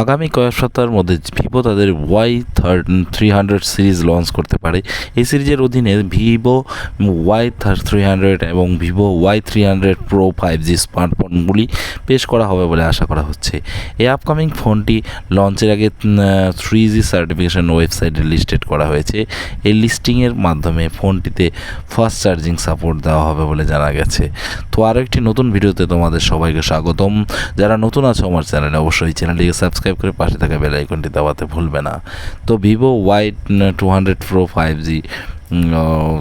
আগামী কয়েক সপ্তাহের মধ্যে ভিভো তাদের Y three hundred series launch করতে পারে। এই সিরিজের অধীনে ভিভো ওয়াই থ্রি হান্ড্রেড এবং Vivo Y three hundred pro five G স্মার্টফোনগুলি পেশ করা হবে বলে আশা করা হচ্ছে। এই আপকামিং ফোনটি লঞ্চের আগে থ্রি জি সার্টিফিকেশন ওয়েবসাইটে লিস্টেড করা হয়েছে। এই লিস্টিংয়ের মাধ্যমে ফোনটিতে ফাস্ট চার্জিং সাপোর্ট দেওয়া হবে বলে জানা গেছে। তো আরও একটি নতুন ভিডিওতে তোমাদের সবাইকে স্বাগতম। যারা নতুন আছো আমার চ্যানেলে অবশ্যই চ্যানেলটিকে সাবস্ক্রাইব করে পাশে থাকা বেল আইকনটি দাবাতে ভুলবে না। তো Vivo Y two hundred pro five G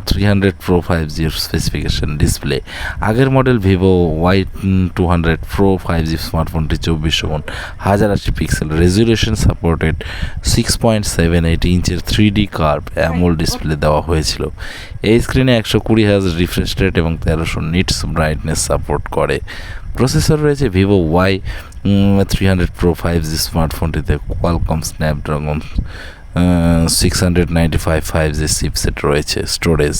three hundred pro five জির স্পেসিফিকেশন ডিসপ্লে আগের model Vivo Y two hundred pro five G স্মার্টফোনটি চব্বিশশো গুণ হাজার আশি pixel resolution supported six point seven eight ইঞ্চের three D curve AMOLED display দেওয়া হয়েছিল। এই স্ক্রিনে একশো কুড়ি হাজার রিফ্রেশ রেট এবং তেরোশো নিটস ব্রাইটনেস সাপোর্ট করে। প্রসেসর রয়েছে Vivo Y three hundred pro five G স্মার্টফোনটিতে Qualcomm Snapdragon six hundred ninety five five G chipset রয়েছে স্টোরেজ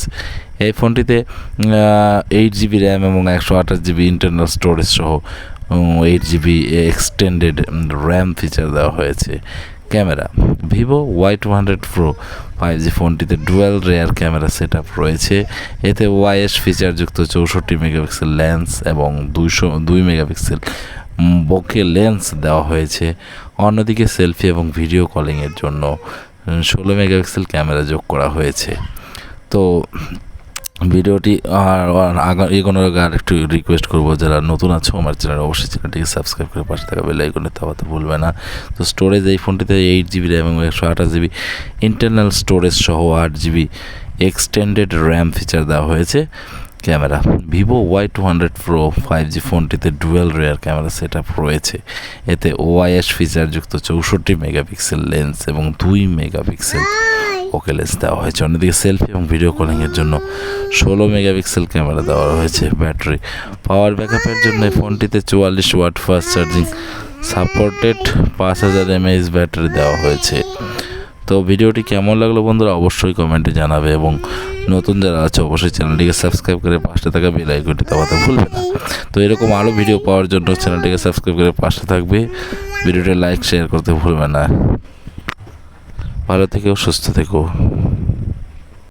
এই ফোনটিতে এইট জিবি র্যাম এবং একশো আঠাশ জিবি ইন্টারনাল স্টোরেজ সহ eight GB extended RAM feature দেওয়া হয়েছে camera. Vivo Y two hundred pro five G ফোনটিতে dual rear camera set up রয়েছে। এতে ওয়াইএস ফিচারযুক্ত চৌষট্টি মেগাপিক্সেল লেন্স এবং দুইশো, দুই মেগাপিক্সেল বকে লেন্স দেওয়া হয়েছে। অন্যদিকে সেলফি এবং ভিডিও কলিংয়ের জন্য ষোলো মেগাপিক্সেল ক্যামেরা যোগ করা হয়েছে। তো, ভিডিওটি আর এগোনোর আগে আর একটু রিকোয়েস্ট করব, যারা নতুন আছো, আমার চ্যানেল অবশ্যই চ্যানেলটিকে সাবস্ক্রাইব করে পাশে থাকা বেল আইকনে তাওয়াতে ভুলবে না। তো স্টোরেজ এই ফোনটিতে এইট জিবি র্যাম এবং একশো আঠাশ জিবি ইন্টারনাল স্টোরেজ সহ আট জিবি এক্সটেন্ডেড র্যাম ফিচার দেওয়া হয়েছে। Camera. Vivo Y two hundred pro five G ফোনটিতে dual rear camera set up রয়েছে। এতে ওআইএস ফিচারযুক্ত চৌষট্টি মেগাপিক্সেল লেন্স এবং দুই মেগাপিক্সেল ওকে লেন্স দেওয়া হয়েছে। অন্যদিকে সেলফি এবং ভিডিও কলিংয়ের জন্য ষোলো মেগাপিক্সেল ক্যামেরা দেওয়া হয়েছে ব্যাটারি পাওয়ার ব্যাকআপের জন্য ফোনটিতে চুয়াল্লিশ ওয়াট ফাস্ট চার্জিং সাপোর্টেড পাঁচ হাজার এমএএইচ ব্যাটারি দেওয়া হয়েছে। তো ভিডিওটি কেমন লাগল বন্ধুরা অবশ্যই কমেন্টে জানাবে এবং নতুন যারা আছে, অবশ্যই চ্যানেলটিকে সাবস্ক্রাইব করে পাশে থাকা বেল আইকনটি দাবাতে ভুলবে না। তো এরকম আরও ভিডিও পাওয়ার জন্য চ্যানেলটিকে সাবস্ক্রাইব করে পাশে থাকবে। ভিডিওটি লাইক শেয়ার করতে ভুলবে না। ভালো থেকেও সুস্থ থেকো।